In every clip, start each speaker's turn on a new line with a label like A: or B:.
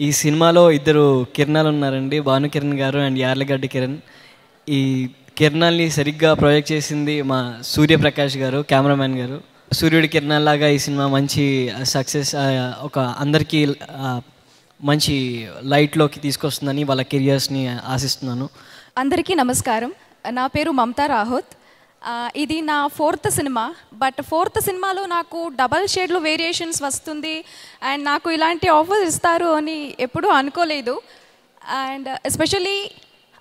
A: ఈ సినిమాలో ఇద్దరు కిరణాలు ఉన్నారండి. భాను కిరణ్ గారు అండ్ యార్లగడ్డ కిరణ్. ఈ కిరణాల్ని సరిగ్గా ప్రొజెక్ట్ చేసింది మా సూర్యప్రకాష్ గారు కెమెరామ్యాన్ గారు. సూర్యుడి కిరణాల్లాగా ఈ సినిమా మంచి సక్సెస్ ఒక అందరికీ మంచి లైట్లోకి తీసుకొస్తుందని వాళ్ళ కెరియర్స్ని ఆశిస్తున్నాను.
B: అందరికీ నమస్కారం. నా పేరు మమతా రాహోత్. ఇది నా ఫోర్త్ సినిమా బట్ ఫోర్త్ సినిమాలో నాకు డబల్ షేడ్లో వేరియేషన్స్ వస్తుంది. అండ్ నాకు ఇలాంటి ఆఫర్స్ ఇస్తారు అని ఎప్పుడూ అనుకోలేదు. అండ్ ఎస్పెషలీ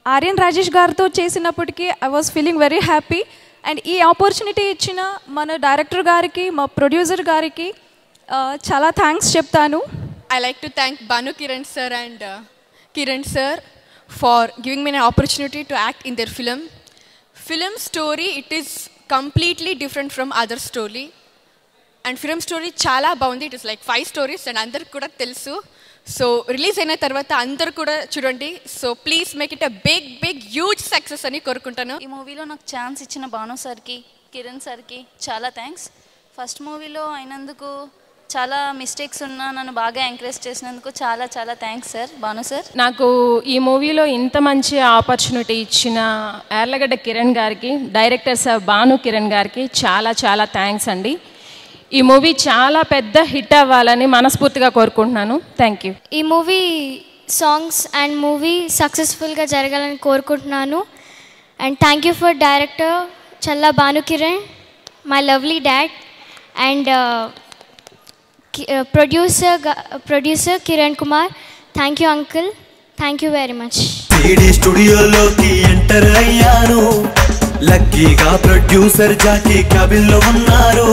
B: ఆర్యన్ రాజేష్ గారితో చేసినప్పటికీ I was feeling very happy. And ఈ ఆపర్చునిటీ ఇచ్చిన మన డైరెక్టర్ గారికి మా ప్రొడ్యూసర్ గారికి చాలా థ్యాంక్స్ చెప్తాను.
C: I like to thank Bhanu Kiran sir and Kiran sir for giving me opportunity to act in the film film story it is completely different from other story and film story చాలా బాగుంది. It is like five stories and అందరికి కూడా తెలుసు. So release అయిన తర్వాత అందరు కూడా చూడండి. So please make it a big big huge success అని కోరుకుంటాను.
D: ఈ మూవీలో నాకు ఛాన్స్ ఇచ్చిన భాను సార్కి కిరణ్ సార్కి చాలా థ్యాంక్స్ ఫస్ట్ మూవీలో అయినందుకు చాలా మిస్టేక్స్ ఉన్నా నన్ను బాగా ఎంకరేజ్ చేసినందుకు చాలా చాలా థ్యాంక్స్ సార్ భాను సార్
E: నాకు ఈ మూవీలో ఇంత మంచి ఆపర్చునిటీ ఇచ్చిన యార్లగడ్డ కిరణ్ గారికి డైరెక్టర్ సార్ భాను కిరణ్ గారికి చాలా చాలా థ్యాంక్స్ అండి. ఈ మూవీ చాలా పెద్ద హిట్ అవ్వాలని మనస్ఫూర్తిగా కోరుకుంటున్నాను. థ్యాంక్ యూ
F: ఈ మూవీ సాంగ్స్ అండ్ మూవీ సక్సెస్ఫుల్గా జరగాలని కోరుకుంటున్నాను. And thank you for director Challa Bhanukiran my lovely dad and producer producer Kiran Kumar thank you uncle thank you very much
G: CD స్టూడియోలోకి enter అయ్యాను లక్కీగా producer Jackie కబిల్లో ఉన్నారు.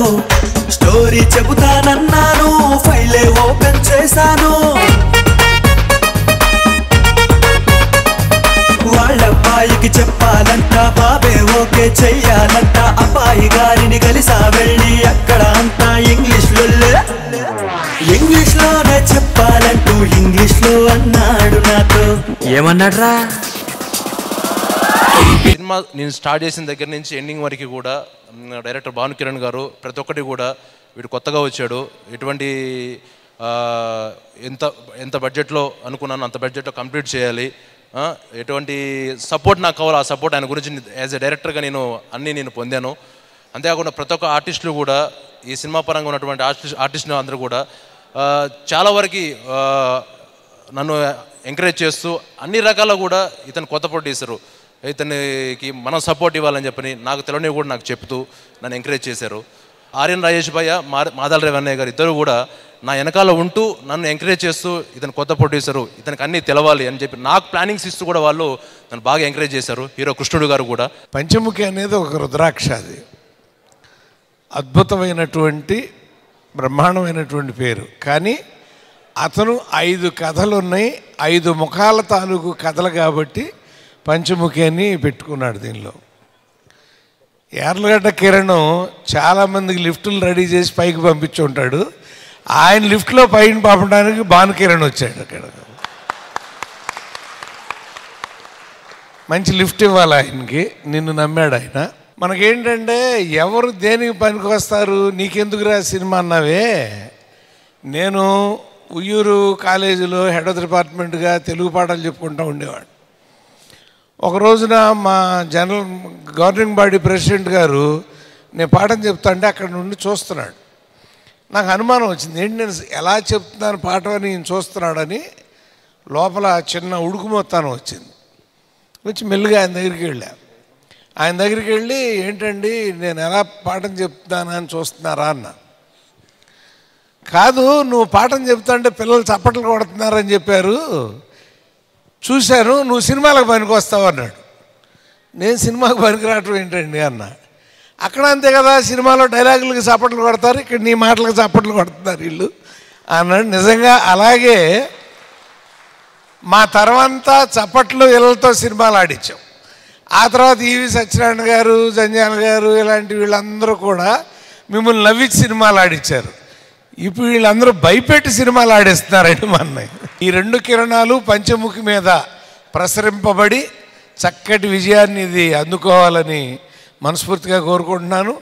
G: Story చెబుతానన్నాను ఫైలే open చేశాను. వాళ్ళ అబ్బాయికి చెప్పాలంట బాబే ఓకే చెయ్యాలంట అబ్బాయి గారిని కలిసావే ఏమన్నాడ్రా?
H: సినిమా నేను స్టార్ట్ చేసిన దగ్గర నుంచి ఎండింగ్ వరకు కూడా డైరెక్టర్ భాను కిరణ్ గారు ప్రతి ఒక్కటి కూడా వీడు కొత్తగా వచ్చాడు. ఎటువంటి ఎంత ఎంత బడ్జెట్లో అనుకున్నాను అంత బడ్జెట్లో కంప్లీట్ చేయాలి. ఎటువంటి సపోర్ట్ నాకు కావాలి. ఆ సపోర్ట్ ఆయన గురించి యాజ్ ఎ డైరెక్టర్గా నేను అన్నీ నేను పొందాను. అంతేకాకుండా ప్రతి ఒక్క ఆర్టిస్టులు కూడా ఈ సినిమా పరంగా ఉన్నటువంటి ఆర్టిస్ట్ ఆర్టిస్టులు అందరూ కూడా చాలా వరకు నన్ను ఎంకరేజ్ చేస్తూ అన్ని రకాల కూడా ఇతను కొత్త ప్రొడ్యూసరు ఇతనికి మనం సపోర్ట్ ఇవ్వాలని చెప్పని నాకు తెలియనివి కూడా నాకు చెప్తూ నన్ను ఎంకరేజ్ చేశారు. ఆర్యన్ రాజేష్ భయ్య మా మాదల రేవన్నయ్య గారు ఇద్దరు కూడా నా వెనకాల ఉంటూ నన్ను ఎంకరేజ్ చేస్తూ ఇతను కొత్త ప్రొడ్యూసరు ఇతనికి అన్నీ తెలవాలి అని చెప్పి నాకు ప్లానింగ్స్ ఇస్తూ కూడా వాళ్ళు నన్ను బాగా ఎంకరేజ్ చేశారు. హీరో కృష్ణుడు గారు కూడా.
I: పంచముఖి అనేది ఒక రుద్రాక్ష అది. అద్భుతమైనటువంటి బ్రహ్మాండమైనటువంటి పేరు. కానీ అతను ఐదు కథలు ఉన్నాయి ఐదు ముఖాల తాలూకు కథలు కాబట్టి పంచముఖి అని పెట్టుకున్నాడు దీనిలో. యార్లగడ్డ కిరణ్ చాలామందికి లిఫ్టులు రెడీ చేసి పైకి పంపించి ఉంటాడు. ఆయన లిఫ్ట్లో పైన పంపడానికి భాను కిరణ్ వచ్చాడు అక్కడ. మంచి లిఫ్ట్ ఇవ్వాలి ఆయనకి నిన్ను నమ్మాడు ఆయన. మనకేంటంటే ఎవరు దేనికి పనికి వస్తారు? నీకెందుకురా సినిమా అన్నావే? నేను ఉయ్యూరు కాలేజీలో హెడ్ ఆఫ్ డిపార్ట్మెంట్గా తెలుగు పాఠాలు చెప్పుకుంటూ ఉండేవాడు. ఒక రోజున మా జనరల్ గవర్నింగ్ బాడీ ప్రెసిడెంట్ గారు నేను పాఠం చెప్తా అంటే అక్కడ నుండి చూస్తున్నాడు. నాకు అనుమానం వచ్చింది. ఏంటి నేను ఎలా చెప్తున్నాను పాఠం అని ఈయన చూస్తున్నాడని లోపల చిన్న ఉడుకుమొత్తానం వచ్చింది. వచ్చి మెల్లిగా ఆయన దగ్గరికి వెళ్ళా. ఆయన దగ్గరికి వెళ్ళి ఏంటండి నేను ఎలా పాఠం చెప్తున్నాను అని చూస్తున్నారా? అన్నా. కాదు నువ్వు పాఠం చెప్తాంటే పిల్లలు చప్పట్లు కొడుతున్నారని చెప్పారు. చూశాను నువ్వు సినిమాలకు పనికి వస్తావు అన్నాడు. నేను సినిమాకు పనికిరావటం ఏంటండి అన్న. అక్కడ అంతే కదా సినిమాలో డైలాగులకి చప్పట్లు కొడతారు ఇక్కడ నీ మాటలకు చప్పట్లు కొడుతున్నారు వీళ్ళు అన్నాడు. నిజంగా అలాగే మా తర్వాతంతా చప్పట్లు ఇళ్ళతో సినిమాలు ఆడించాం. ఆ తర్వాత ఈవి సత్యనారాయణ గారు జంజాల గారు ఇలాంటి వీళ్ళందరూ కూడా మిమ్మల్ని నవ్వించి సినిమాలు ఆడించారు. ఇప్పుడు వీళ్ళందరూ భయపెట్టి సినిమాలు ఆడేస్తున్నారండి మా అన్నయ్య ఈ రెండు కిరణాలు పంచముఖి మీద ప్రసరింపబడి చక్కటి విజయాన్ని ఇది అందుకోవాలని మనస్ఫూర్తిగా కోరుకుంటున్నాను.